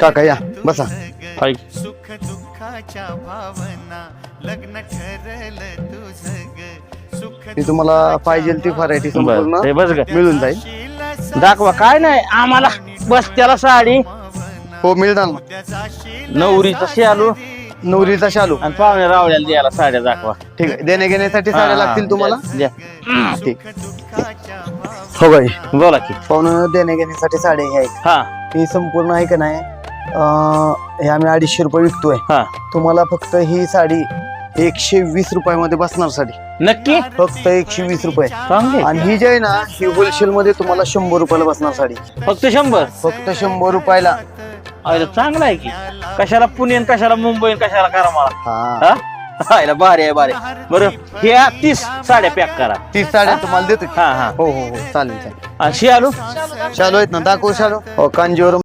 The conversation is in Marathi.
काका या बसा. हाय. सुख दुःखाच्या भावना. लग्न ठरलं तुझं सुख ती तुम्हाला पाहिजे ती व्हरायटी हे? संपूर्ण बस ग. मिळून जाईल. दाखवा काय नाही आम्हाला बस त्याला साडी. हो मिळणार नवरीचा शालू. नवरीचा शालू. आणि पाहुणे रावल्याला द्यायला साड्या दाखवा. ठीक आहे देणे घेण्यासाठी साड्या हा, लागतील तुम्हाला? द्या. ठीक हो बाई बोला की. पाहुणं देणे घेण्यासाठी साड्या हे आहेत. हा. ही संपूर्ण आहे का नाही अं, हे आम्ही अडीचशे रुपये विकतोय. हा. तुम्हाला फक्त ही साडी एकशे वीस रुपयामध्ये बसणार साडी. नक्की? फक्त एकशे वीस रुपये. चांगले. आणि ही जी आहे ना ही होलसेल मध्ये तुम्हाला शंभर रुपयाला बसणार साडी. फक्त शंभर? फक्त शंभर रुपयाला. अरे चांगलं आहे की. कशाला पुणे आणि कशाला मुंबई आणि कशाला करा मला हा. हा? हायला भारी आहे भारी बरं ह्या तीस साड्या पॅक करा. तीस साड्या तुम्हाला देतो की? हा हा. हो हो हो. चालेल चालेल. आणि शालू शालू आहेत ना दाखवू शालू? हो कांजीवरम.